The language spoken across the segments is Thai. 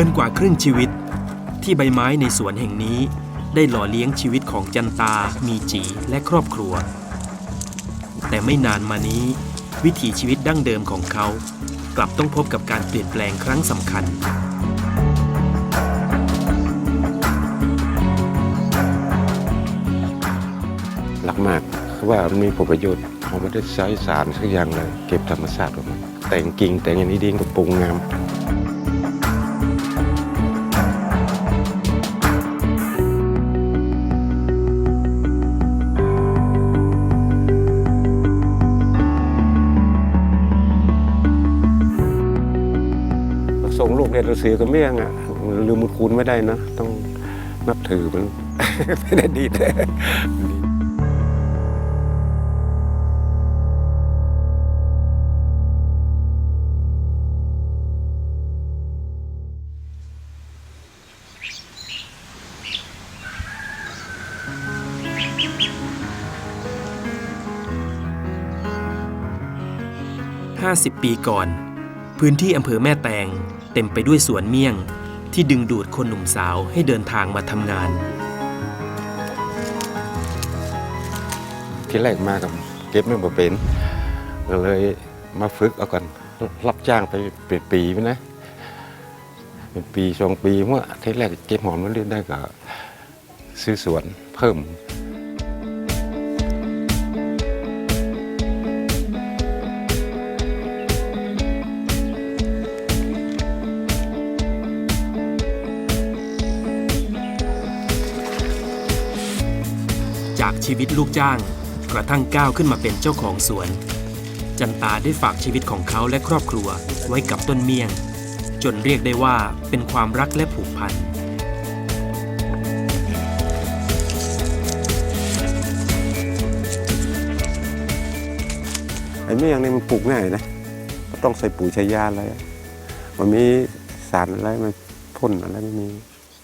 กินกว่าครึ่งชีวิต ที่ใบไม้ในสวนแห่งนี้ได้หล่อเลี้ยงชีวิตของจันตา มีจีและครอบครัว แต่ไม่นานมานี้ วิถีชีวิตดั้งเดิมของเขา กลับต้องพบกับการเปลี่ยนแปลงครั้งสำคัญรักมากคือว่ามันมีผลประโยชน์เขาไม่ได้ใช้สารสักอย่างเลย เก็บธรรมชาติออกมาแต่งกิ่งแต่งอย่างนี้ดีก็ปรุงงาม เรียนหนังสือกับเมี่ยงอะลืมมุดคุณไม่ได้นะ ต้องนับถือมันไม่ได้ดีแท้50 ปีก่อน พื้นที่อำเภอแม่แตง เต็มไปด้วยสวนเมี่ยง ที่ดึงดูดคนหนุ่มสาวให้เดินทางมาทำงาน ที่แรกมากับเก็บไม่บ่เป็น ก็เลยมาฝึกเอากันรับจ้างไปเป็นปีไปนะ เป็นปีสองปีเมื่อที่แรกเก็บหอมแล้วเรื่อยได้ก็ซื้อสวนเพิ่ม ชีวิตลูกจ้าง กระทั่งก้าวขึ้นมาเป็นเจ้าของสวน จันตาได้ฝากชีวิตของเขาและครอบครัวไว้กับต้นเมี่ยง จนเรียกได้ว่าเป็นความรักและผูกพันไอ้เมี่ยงนี่มันปลูกง่ายนะต้องใส่ปุ๋ยใช้ยาอะไรมันมีสารอะไรมันพ่นอะไรไม่มี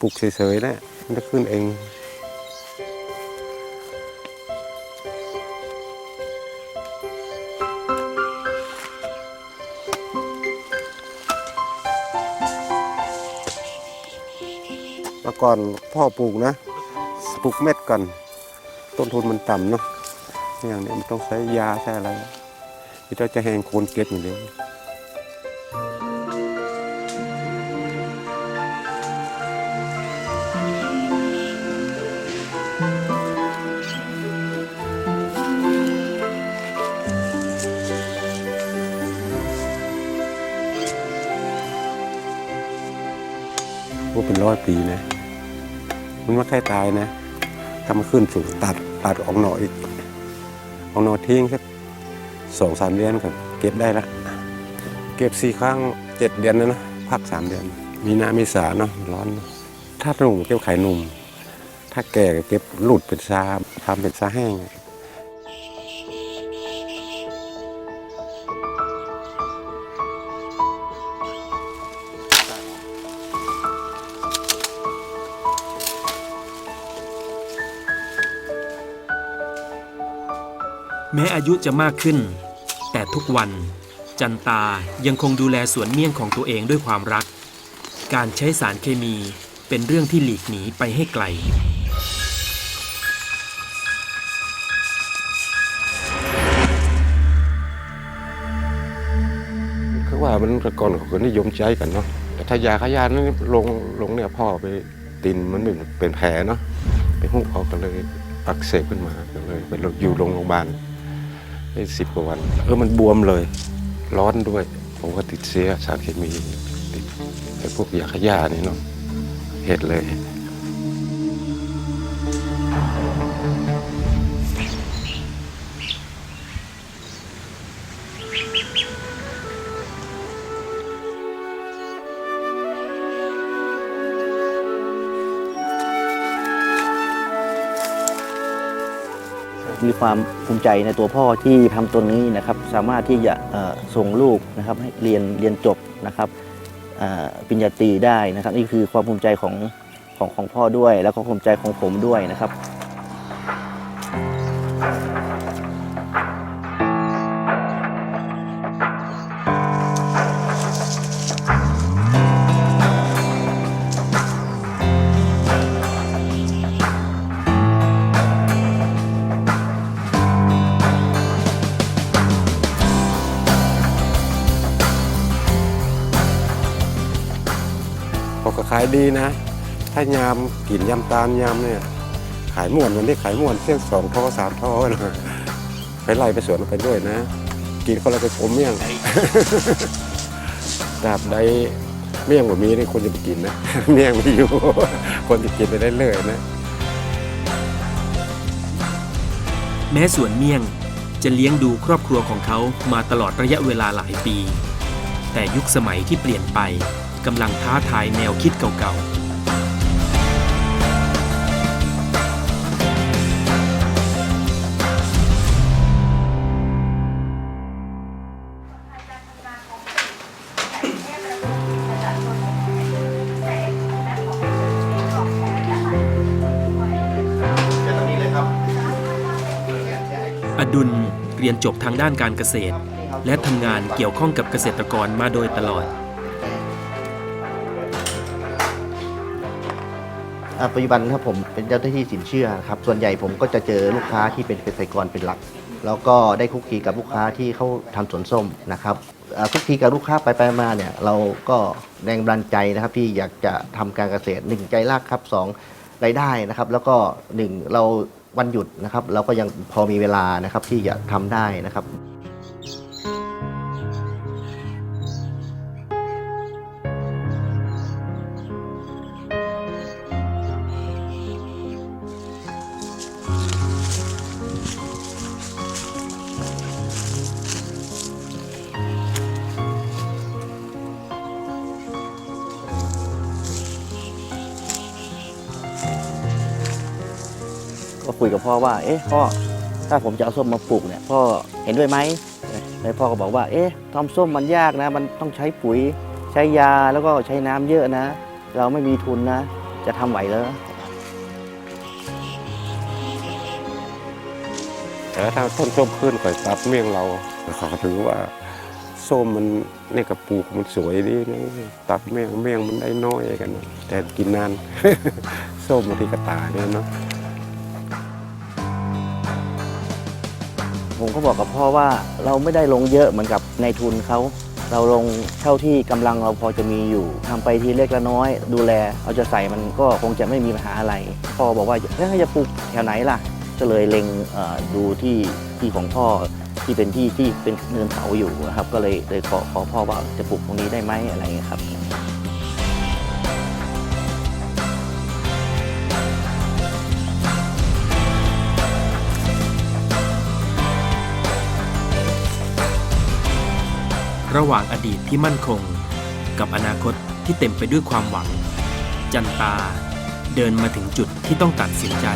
ปลูกเฉยๆนะมันจะขึ้นเอง ก่อนพ่อปลูกนะปลูกเม็ดก่อน ต้นทุนมันต่ำเนาะอย่างนี้มันต้องใช้ยาใช้อะไรที่เราจะแหงโคนเก็บอย่างเดียวว่าเป็นร้อยปีนะ มันไม่ค่อยตายนะถ้ามันขึ้นสูงตัดตัดออกหน่ออีกออกหน่อทิ้งสักสองสามเดือนก่อนเก็บได้ละ เก็บสี่ครั้งเจ็ดเดือนนะนะพักสามเดือน มีน้ำมีสาเนาะร้อน ถ้าหนุ่มเก็บไข่หนุ่ม ถ้าแก่ก็เก็บหลุดเป็นซาทำเป็นซาแห้ง แม้อายุจะมากขึ้น แต่ทุกวันจันตายังคงดูแลสวนเมี่ยงของตัวเองด้วยความรัก การใช้สารเคมีเป็นเรื่องที่หลีกหนีไปให้ไกล คือว่ามันแต่ก่อนเขาก็นิยมใช้กันเนาะแต่ถ้ายาขยานั้นลงลงเนี่ยพ่อไปตินมันเป็นแผลเนาะไปหุบเขาก็เลยอักเสบขึ้นมาก็เลยไปอยู่โรงพยาบาล ได้สิบกว่าวัน เออมันบวมเลย ร้อนด้วย ผมก็ติดเสียสารเคมีติดไอ้พวกยาขยะนี่เนาะเห็ดเลย มีความภูมิใจในตัวพ่อที่ทำตัวนี้นะครับ สามารถที่จะส่งลูกนะครับให้เรียนเรียนจบนะครับปริญญาตรีได้นะครับ นี่คือความภูมิใจของของของพ่อด้วย แล้วก็ภูมิใจของผมด้วยนะครับ ดีนะ ถ้ายามกินยำตาลยำเนี่ย ขายม่วนวันนี้ขายม่วนเสี่ยงสองท่อสามท่อนะไปไล่ไปสวนไปด้วยนะ กินคนละไปผมเมี่ยงดาบใดเมี่ยงแบบนี้นี่คนจะไปกินนะ เมี่ยงไม่อยู่ คนจะกินไปได้เลยนะ แม้สวนเมี่ยงจะเลี้ยงดูครอบครัวของเขามาตลอดระยะเวลาหลายปี แต่ยุคสมัยที่เปลี่ยนไป กำลังท้าทายแนวคิดเก่าๆอดุลเรียนจบทางด้านการเกษตร และทำงานเกี่ยวข้องกับเกษตรกรมาโดยตลอด ปัจจุบันครับผมเป็นเจ้าหน้าที่สินเชื่อครับส่วนใหญ่ผมก็จะเจอลูกค้าที่เป็นเกษตรกรเป็นหลัก แล้วก็ได้คุกคีกับลูกค้าที่เขาทำสวนส้มนะครับคุกคีกับลูกค้าไปไปมาเนี่ยเราก็แรงบันดาลใจนะครับที่อยากจะทำการเกษตรหนึ่งใจรักครับสองรายได้นะครับ แล้วก็หนึ่งเราวันหยุดนะครับ เราก็ยังพอมีเวลานะครับที่จะทำได้นะครับ กับพ่อว่า เอ๊ะพ่อถ้าผมจะเอาส้มมาปลูกเนี่ยพ่อเห็นด้วยไหมแล้วพ่อก็บอกว่า เอ๊ะทำส้มมันยากนะ มันต้องใช้ปุ๋ยใช้ยาแล้วก็ใช้น้ำเยอะนะ เราไม่มีทุนนะ จะทำไหวเหรอแต่ถ้าต้นส้มขึ้นก่อยตัดเมี่ยงเราขาถือว่าส้มมันนี่กระปลูกมันสวยดีนะตัดเมี่ยงเมี่ยงมันได้น้อยกันนะแต่กินนานส้มมันที่กระตาเนี่ยเนาะ ผมก็บอกกับพ่อว่าเราไม่ได้ลงเยอะเหมือนกับในทุนเขาเราลงเท่าที่กำลังเราพอจะมีอยู่ทำไปทีเล็กละน้อย ดูแลเอาจะใส่มันก็คงจะไม่มีปัญหาอะไร พ่อบอกว่าเอ้ยจะปลูกแถวไหนล่ะ ก็เลยเล็งดูที่ที่ของพ่อที่เป็นที่ที่เป็นเนินเขาอยู่นะครับ ก็เลยเลยขอขอพ่อว่าจะปลูกตรงนี้ได้ไหมอะไรเงี้ยครับ ระหว่างอดีตที่มั่นคง กับอนาคตที่เต็มไปด้วยความหวัง จันตา เดินมาถึงจุดที่ต้องตัดสินใจ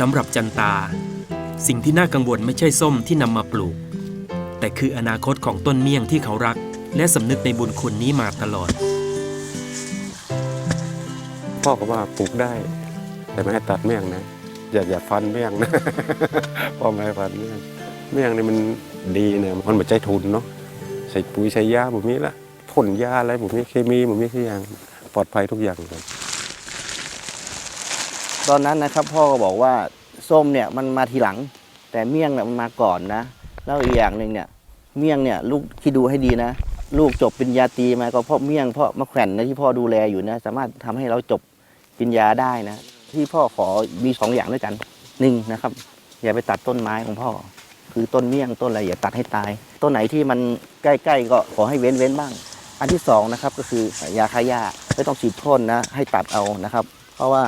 สำหรับจันตา สิ่งที่น่ากังวลไม่ใช่ส้มที่นำมาปลูก แต่คืออนาคตของต้นเมี่ยงที่เขารัก และสำนึกในบุญคุณนี้มาตลอด พ่อก็ว่าปลูกได้ แต่ไม่ให้ตัดเมี่ยงนะ อย่าอย่าฟันเมี่ยงนะ พ่อไม่ให้ฟันเมี่ยงเมี่ยงนี่มันดีเนี่ยมันเหมือนใจทุนเนาะใส่ปุ๋ยใส่ยาแบบนี้ละพ่นยาอะไรแบบนี้เคมีแบบนี้ทุกอย่างปลอดภัยทุกอย่างเลย ตอนนั้นนะครับ พ่อก็บอกว่าส้มเนี่ยมันมาทีหลัง แต่เมี่ยงเนี่ยมันมาก่อนนะแล้วอีกอย่างหนึ่งเนี่ยเมี่ยงเนี่ยลูกที่ดูให้ดีนะ ลูกจบปริญญาตรีมาก็เพราะเมี่ยงเพราะมะแขวนนะที่พ่อดูแลอยู่นะ สามารถทำให้เราจบปริญญาได้นะ ที่พ่อขอมีสองอย่างด้วยกันหนึ่งนะครับ อย่าไปตัดต้นไม้ของพ่อ คือต้นเมี่ยงต้นอะไรอย่าตัดให้ตาย ต้นไหนที่มันใกล้ๆก็ขอให้เว้นเว้นบ้าง อันที่สองนะครับก็คือยาฆ่าหญ้าไม่ต้องฉีดพ่นนะ ให้ตัดเอานะครับ เพราะว่า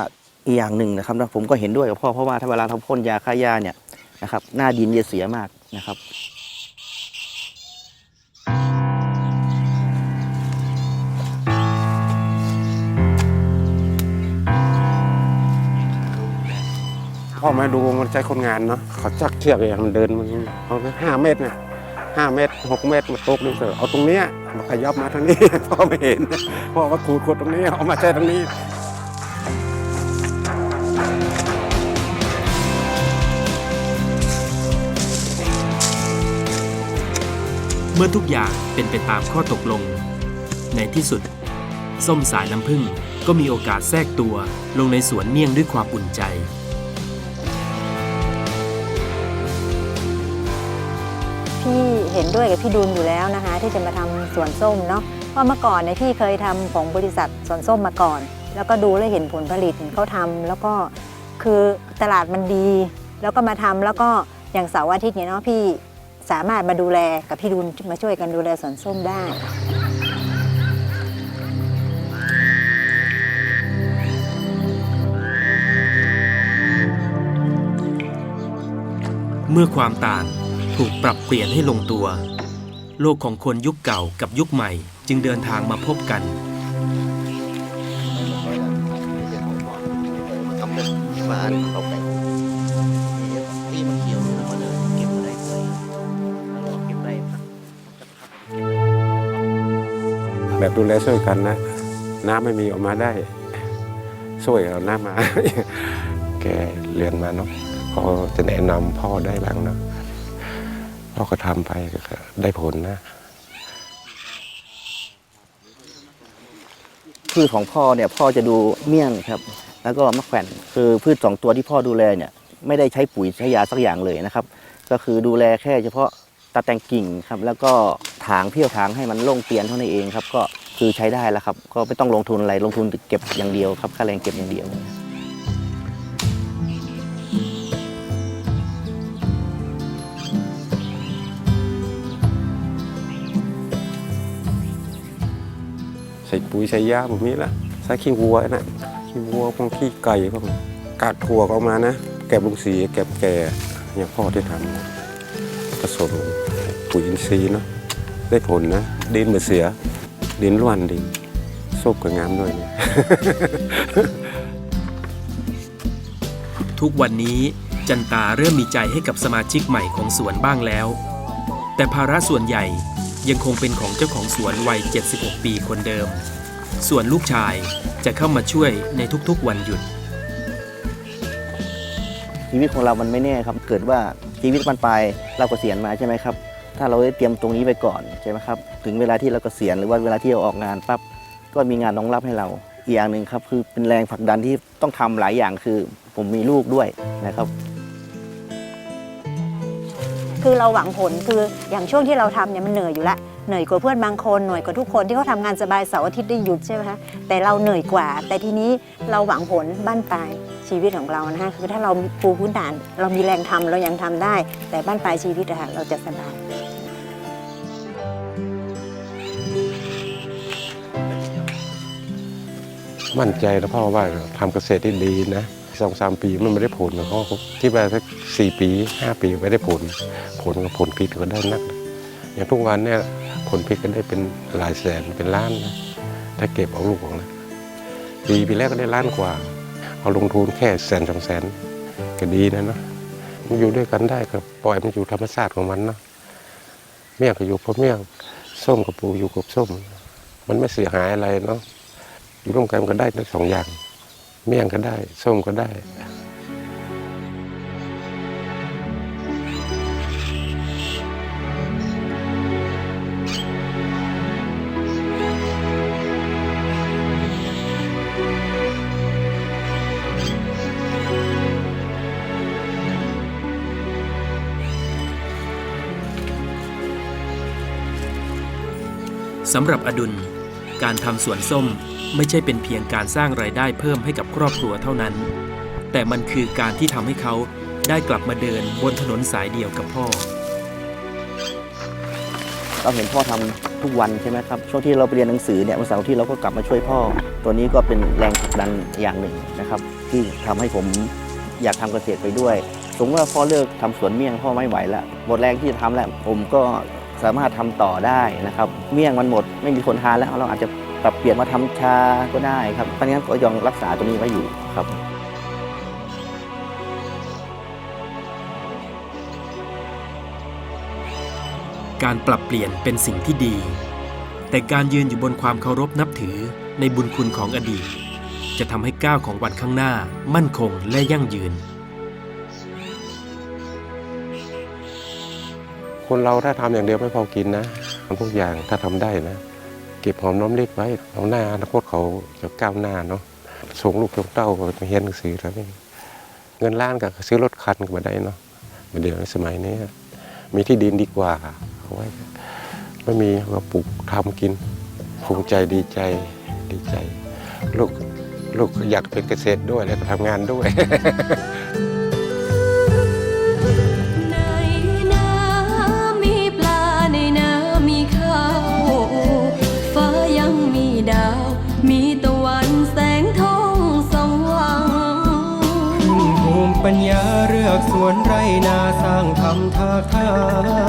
อีกอย่างหนึ่งนะครับนะผมก็เห็นด้วยกับพ่อเพราะว่าถ้าเวลาเราพ่นยาฆ่าหญ้าเนี่ยนะครับ หน้าดินจะเสียมากนะครับพ่อมาดูมันใช้คนงานเนาะเขาจักเชือกอย่างมันเดินมันเอาห้าเมตรเนี่ยห้าเมตรหกเมตรมาตกนึงเถอะเอาตรงเนี้ยมาขยับมาทางนี้พ่อไม่เห็นพ่อว่าขูดขูดตรงนี้เอามาใช้ตรงนี้ เมื่อทุกอย่างเป็นไปตามข้อตกลง ในที่สุด ส้มสายน้ำผึ้งก็มีโอกาสแทรกตัวลงในสวนเมี่ยงด้วยความอุ่นใจ พี่เห็นด้วยกับพี่ดุลอยู่แล้วนะคะ ที่จะมาทำสวนส้มเนาะเพราะเมื่อก่อนเนี่ยพี่เคยทำของบริษัทสวนส้มมาก่อน แล้วก็ดูแลวเห็นผลผลิตเห็นเขาทำแล้วก็คือตลาดมันดี แล้วก็มาทำแล้วก็อย่างเสาร์อาทิตย์เนี่ยเนาะพี่ สามารถมาดูแลกับพี่ดุลมาช่วยกันดูแลสวนส้มได้ เมื่อความต่างถูกปรับเปลี่ยนให้ลงตัว โลกของคนยุคเก่ากับยุคใหม่ จึงเดินทางมาพบกันบ้าน แบบดูแลช่วยกันนะ น้ำไม่มีออกมาได้ช่วยเอาน้ำมา แกเรียนมาเนาะพอจะแนะนำพ่อได้บ้างเนาะพ่อก็ทำไปก็ได้ผลนะพืชของพ่อเนี่ยพ่อจะดูเมี่ยงครับ แล้วก็มะแขวนคือพืชสองตัวที่พ่อดูแลเนี่ย ไม่ได้ใช้ปุ๋ยใช้ยาสักอย่างเลยนะครับ ก็คือดูแลแค่เฉพาะตัดแต่งกิ่งครับ แล้วก็ ถางเพี้ยวถางให้มันโล่งเตียนเท่านั้นเองครับ ก็คือใช้ได้แล้วครับ ก็ไม่ต้องลงทุนอะไรลงทุนเก็บอย่างเดียวครับค่าแรงเก็บอย่างเดียวใส่ปุ๋ยใส่ยาแบบนี้ละใส่ขี้วัวนะขี้วัวพวกขี้ไก่พวกกากถั่วก็เอามานะแกบลุงสีแกบแก่อย่างพ่อที่ทำผสมปุ๋ยอินทรีย์เนาะ ได้ผลนะ ดินเหมือนเสีย ดินร่วนดินส้มก็งามด้วยเนี่ย ทุกวันนี้จันตาเริ่มมีใจให้กับสมาชิกใหม่ของสวนบ้างแล้ว แต่ภาระส่วนใหญ่ยังคงเป็นของเจ้าของสวนวัย 76 ปีคนเดิม ส่วนลูกชายจะเข้ามาช่วยในทุกๆวันหยุด ชีวิตของเรามันไม่แน่ครับ เกิดว่าชีวิตมันไปเราก็เกษียณมาใช่ไหมครับ ถ้าเราได้เตรียมตรงนี้ไปก่อนใช่ไหมครับถึงเวลาที่เรากเกษียณหรือว่าเวลาที่เราออกงานปั๊บก็มีงานรองรับให้เราอีกอย่างหนึ่งครับคือเป็นแรงผลักดันที่ต้องทำหลายอย่างคือ ผมมีลูกด้วยนะครับ คือเราหวังผลคืออย่างช่วงที่เราทำเนี่ยมันเหนื่อยอยู่และเหนื่อยกว่าเพื่อนบางคนเหนื่อยกว่าทุกคนที่เขาทำงานสบายเสาร์อาทิตย์ได้หยุดใช่ไหมคะแต่เราเหนื่อยกว่า แต่ทีนี้เราหวังผลบ้านปลายชีวิตของเรานะฮะคือถ้าเราปูพื้นฐาน เรามีแรงทำเรายังทำได้ แต่บ้านปลายชีวิตอะค่ะเราจะสบาย มั่นใจแล้วพ่อว่าทำเกษตรที่ดีนะสองสามปีมันไม่ได้ผลกับพ่อที่ว่าสักสี่ปีห้าปีไม่ได้ผล ผลกับผลผลิตก็ได้นัก อย่างทุกวันเนี่ยผลผลิตก็ได้เป็นหลายแสนเป็นล้านนะถ้าเก็บเอาลูกของนะปีปีแรกก็ได้ล้านกว่า เอาลงทุนแค่แสนสองแสนก็ดีนะเนาะมันอยู่ด้วยกันได้ก็ปล่อยมันอยู่ธรรมชาติของมันเนาะเมี่ยงก็อยู่เพราะเมี่ยงส้มกับปูอยู่กับส้ม มันไม่เสียหายอะไรเนาะ อยู่ร่วมกันมันก็ได้ทั้งสองอย่างเมี่ยงก็ได้ส้มก็ได้สำหรับอดุล การทำสวนส้ม ไม่ใช่เป็นเพียงการสร้างรายได้เพิ่มให้กับครอบครัวเท่านั้น แต่มันคือการที่ทำให้เขาได้กลับมาเดินบนถนนสายเดียวกับพ่อ เราเห็นพ่อทำทุกวันใช่ไหมครับ ช่วงที่เราไปเรียนหนังสือเนี่ยวันเสาร์ที่เราก็กลับมาช่วยพ่อ ตัวนี้ก็เป็นแรงผลักดันอย่างหนึ่งนะครับ ที่ทำให้ผมอยากทำเกษตรไปด้วยสมมติว่าพ่อเลิกทำสวนเมี่ยงพ่อไม่ไหวแล้วหมดแรงที่จะทำแล้วผมก็สามารถทำต่อได้นะครับ เมี่ยงมันหมดไม่มีคนทานแล้วเราอาจจะ ปรับเปลี่ยนมาทำชาก็ได้ครับเพราะงั้นก็ยังรักษาตัวนี้ไว้อยู่ครับการปรับเปลี่ยนเป็นสิ่งที่ดี แต่การยืนอยู่บนความเคารพนับถือในบุญคุณของอดีต จะทำให้ก้าวของวันข้างหน้ามั่นคงและยั่งยืน คนเราถ้าทำอย่างเดียวไม่พอกินนะทำทุกอย่างถ้าทำได้นะ เก็บหอมน้อมริบไว้เอาหน้าอนาคตเขาจะก้าวหน้าเนาะส่งลูกส่งเต้าไปเรียนหนังสือแล้วเงินล้านกับซื้อรถคันก็มาได้เนาะเดี๋ยวในสมัยนี้มีที่ดินดีกว่าเอาไว้ไม่มีก็ปลูกทำกินภูมิใจดีใจดีใจ ลูกลูกอยากเป็นเกษตรด้วยแล้วก็ทำงานด้วยากสวนไรนาสร้างทำทาทา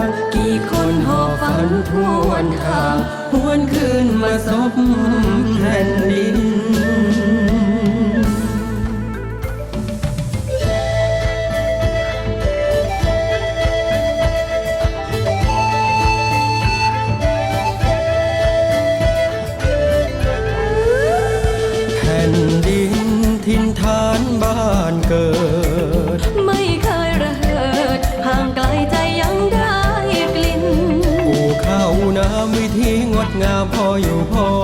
งกี่คนหอบฝันทวนทางหวนคืนมาซบแผ่นดิน งามพออยู่พอ